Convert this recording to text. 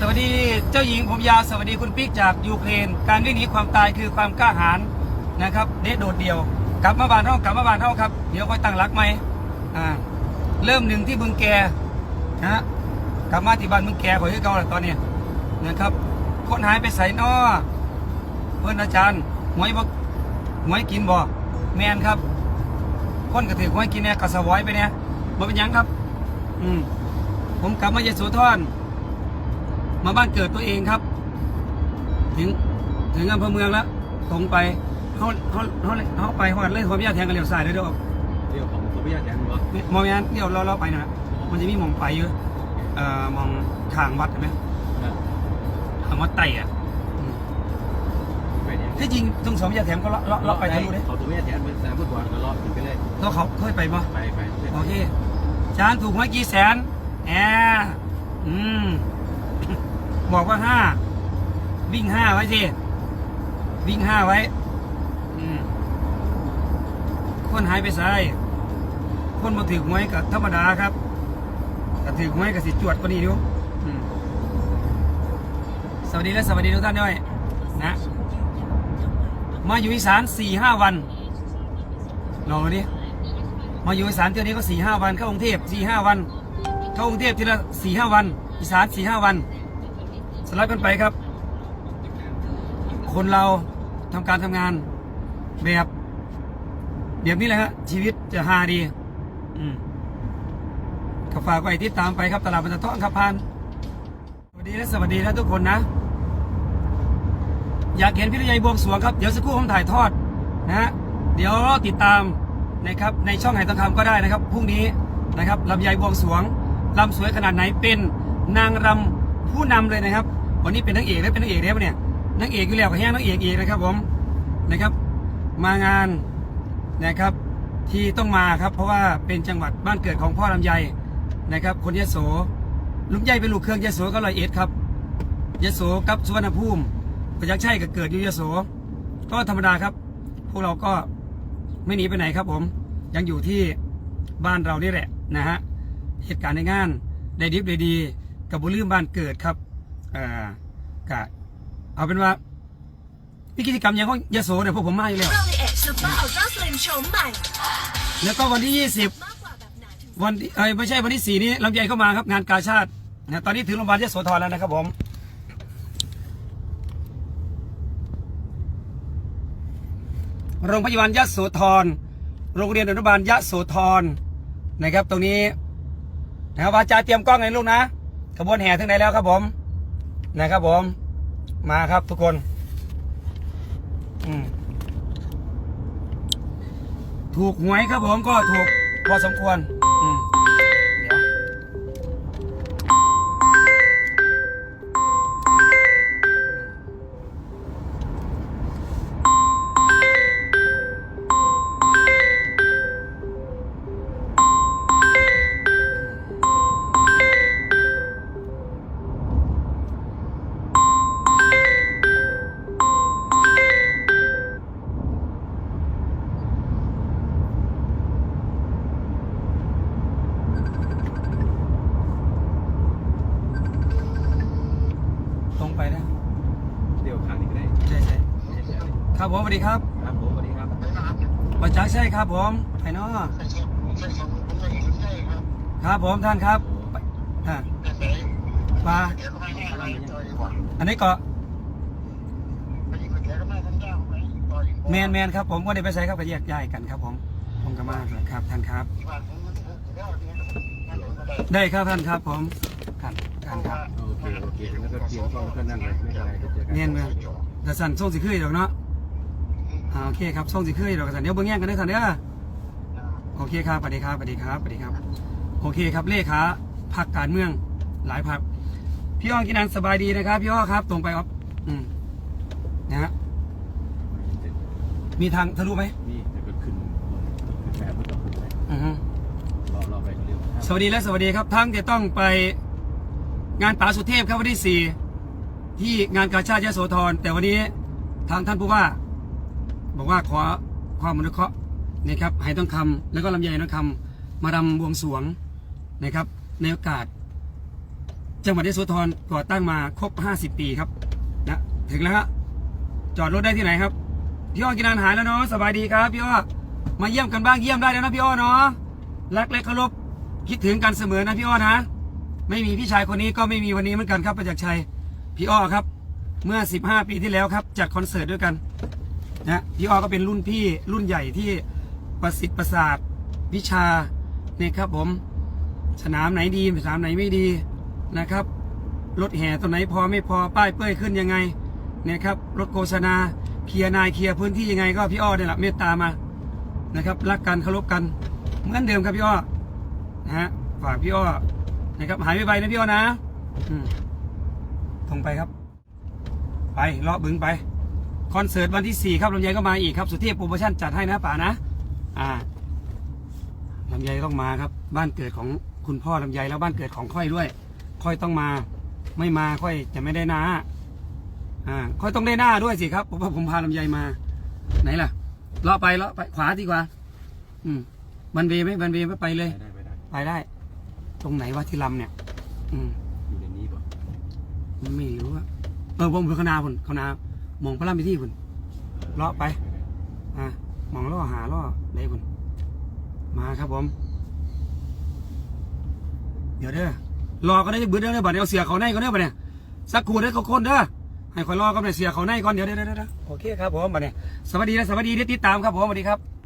สวัสดีเจ้าหญิงผมยาวสวัสดีคุณปิ๊กจากยูเครน การวิ่งหนีความตายคือความกล้าหาญนะครับเด็ดโดดเดี่ยว กลับมาบ้านเท่ากลับมาบ้านเท่าครับ เดี๋ยวค่อยตั้งรักไหมอ่าเริ่มหนึ่งที่บึงแกนะกลับมาที่บ้านบึงแกขอให้เก่าแหละตอนเนี้ยนะครับ คนหายไปใส่นอเพื่อนอาจารย์หวยบ่หวยกินบ่แมนครับ คนกระถือหวยกินเนี่ยกระสวอยไปเนี่ยบ่เป็นยังครับ อืมผมกลับมายโสธร มาบ้านเกิดตัวเองครับ ถึงถึงอำเภอเมืองแล้ว ตรงไปเขาเขาเขาเขาไปหอดเลยความยากแทงกันเหลียวสายเลยเด้อเดี๋ยวของตัวพี่อาจารย์วะมองยันเดี๋ยวเราเราไปนะมันจะมีหมองไปเยอะเอ่อมองทางวัดเห็นไหมทางวัดไต่อะอืมไปเนี่ยที่จริงตรงสองยาแถมก็เลาะเลาะเลาะไปทะลุเลยเขาตัวพี่อาจารย์เป็นสนามฟุตบอลก็เลาะถึงไปเลยแล้วเขาเคยไปปะไปไปโอเคจานถูกไหมกี่แสนแหมอืม บอกว่าห้าวิ่งห้าไว้สิวิ่งห้าไว้ อืมคนหายไปใส่คนมาถือหวยกับธรรมดาครับแต่ถือหวยกับสิจวดกว่านี้ดูสวัสดีและสวัสดีทุกท่านด้วยนะ มาอยู่อีสานสี่ห้าวันลองดูดิมาอยู่อีสานเที่ยวนี้ก็สี่ห้าวันเข้ากรุงเทพสี่ห้าวัน เข้ากรุงเทพทีละสี่ห้าวัน อีสานสี่ห้าวัน สลับกันไปครับ คนเราทำการทำงานแบบแบบนี้แหละฮะชีวิตจะฮาดี อืมก็ฝากไว้ติดตามไปครับตลาดบรรทัดทองครับพานสวัสดีและสวัสดีนะทุกคนนะ อยากเห็นพิธีใหญ่บวงสวงครับ เดี๋ยวสักครู่ผมถ่ายทอดนะฮะเดี๋ยวรอติดตามนะครับในช่องไหทองคำก็ได้นะครับพรุ่งนี้นะครับลำไยบวงสวงลำสวยขนาดไหนเป็นนางรำผู้นำเลยนะครับ วันนี้เป็นนางเอกแล้วเป็นนางเอกแล้วเนี่ยนางเอกอยู่แล้วกับแห้งนางเอกเอกนะครับผมนะครับ มางานนะครับ ที่ต้องมาครับ เพราะว่าเป็นจังหวัดบ้านเกิดของพ่อลำไยนะครับ คนยโสลุงใหญ่เป็นลูกเครื่องยโสก็ลอยเอ็ดครับยโสกับสุวรรณภูมิก็ยักษ์ใช่กับเกิดอยุยโสก็ธรรมดาครับ พวกเราก็ไม่หนีไปไหนครับ ผม ยังอยู่ที่บ้านเรานี่แหละนะฮะเหตุการณ์ในงานได้ดิบได้ดีกับบุลืมบ้านเกิดครับ อ่ากะเอาเป็นว่ามีกิจกรรมอย่างของยโสเนี่ยพวกผมมาอยู่แล้วเราในเอ็ดซูเปอร์อัลตร้าสลิมโฉมใหม่แล้วก็วันที่มากกว่าแบบไหนถึง20วันที่เอ้ยไม่ใช่วันที่ 4 นี้ลำไยเข้ามาครับงานกาชาตินะตอนนี้ถึงโรงพยาบาลยโสธรแล้วนะครับผม โรงพยาบาลยะโสธรโรงเรียนอนุบาลยะโสธรนะครับ ตรงนี้นะครับอาจารย์เตรียมกล้องเลยลูกนะขบวนแห่ถึงไหนแล้วครับผม นะครับผม มาครับทุกคนถูกหวยครับผมก็ถูกพอสมควร ครับผมสวัสดีครับครับผมสวัสดีครับประจักษ์ใช่ครับผมไอ้น้อครับผมท่านครับอ่าปลาอันนี้ก็แมนแมนครับผมก็ได้ไปใช้ครับก็แยกย้ายกันครับผมผมก็มาครับท่านครับ ได้ครับท่านครับผมครับท่านครับโอเคโอเคแล้วก็เตรียมกล้องแล้วก็นั่นเลยไม่เป็นไรเดี๋ยวเจอกันเนียนเมืองแต่สั่นส่งสิคือดอกเนาะ อ่าโอเคครับส่งสิคือดอกสั่นเดี๋ยวเบิ่งแย่งกันเด้อสั่นเด้อโอเคครับสวัสดีครับสวัสดีครับสวัสดีครับ โอเคครับเลขาพักการเมืองหลายพักพี่อ้อกินันสบายดีนะครับ พี่อ้อครับ ตรงไปอ๊อฟอืมนะฮะมีทางทะลุไหมนี่เดี๋ยวก็ขึ้นขึ้นแบบไม่ต้องขึ้นไปอือฮึรอรอไปเร็วสวัสดีและสวัสดีครับทั้งจะต้องไปงานป๋าสุเทพครับวันที่สี่ที่งานกาชาติยโสธรแต่วันนี้ทางท่านผู้ว่า บอกว่าขอความอนุเคราะห์นะครับให้ต้องคำแล้วก็ลำไยต้องคำมารำบวงสรวงนะครับ ในโอกาส จังหวัดยโสธรก่อตั้งมาครบ 50 ปีครับนะถึงแล้วฮะจอดรถได้ที่ไหนครับพี่อ้อกินอาหารแล้วเนาะสบายดีครับพี่อ้อมาเยี่ยมกันบ้างเยี่ยมได้แล้วนะพี่อ้อเนาะรักเล็กเคารพคิดถึงกันเสมอนะพี่อ้อนะ ไม่มีพี่ชายคนนี้ก็ไม่มีวันนี้เหมือนกันครับประจักษ์ชัยพี่อ้อครับ เมื่อ 15 ปีที่แล้วครับจัดคอนเสิร์ตด้วยกัน นะพี่อ้อก็เป็นรุ่นพี่รุ่นใหญ่ที่ประสิทธิ์ประสาทวิชาเนี่ยครับผมสนามไหนดีสนามไหนไม่ดีนะครับรถแห่ตัวไหนพอไม่พอป้ายเปื้อยขึ้นยังไงเนี่ยครับรถโฆษณาเคลียร์นายเคลียร์พื้นที่ยังไงก็พี่อ้อเนี่ยแหละเมตตามานะครับรักกันเคารพกันเหมือนเดิมครับพี่อ้อนะฮะฝากพี่อ้อนะครับหายไปนะพี่อ้อนะอืมตรงไปครับ ไปเลาะบึงไป คอนเสิร์ตวันที่ 4 ครับลำไยก็มาอีกครับ สุเทพโปรโมชั่นจัดให้นะป่านะ อ่าลำไยต้องมาครับ บ้านเกิดของคุณพ่อลำไยแล้วบ้านเกิดของค่อยด้วย ค่อยต้องมา ไม่มาค่อยจะไม่ได้หน้า อ่า ค่อยต้องได้หน้าด้วยสิครับเพราะว่าผมพาลำไยมา ไหนล่ะเลาะไปเลาะไปขวาดีกว่า อืมบันเวย์ไหมบันเวย์ไม่ไปเลยไปได้ไปได้ไปได้ ตรงไหนวะที่ลำเนี่ย อืมอยู่ในนี้ป่ะไม่รู้อะเออผมคือคณาพุ่นคณา มองพระรามไปที่คุณเลาะไป อะมองล่อหาล่อได้คุณมาครับผม เดี๋ยวเด้อรอก็ได้เบื้อเด้อเนี่ยบัดเดี๋ยวเอาเสียเขาในก็เนเด้บัดเนี่ยสักครู่ได้เขาคนเด้อให้คอยรอก็ได้เสียเขาในก่อนเดี๋ยวเดี๋ยวเดี๋ยวเดี๋ยวโอเคครับผมบัดเนี่ยสวัสดีนะสวัสดีที่ติดตามครับผมสวัสดีครับ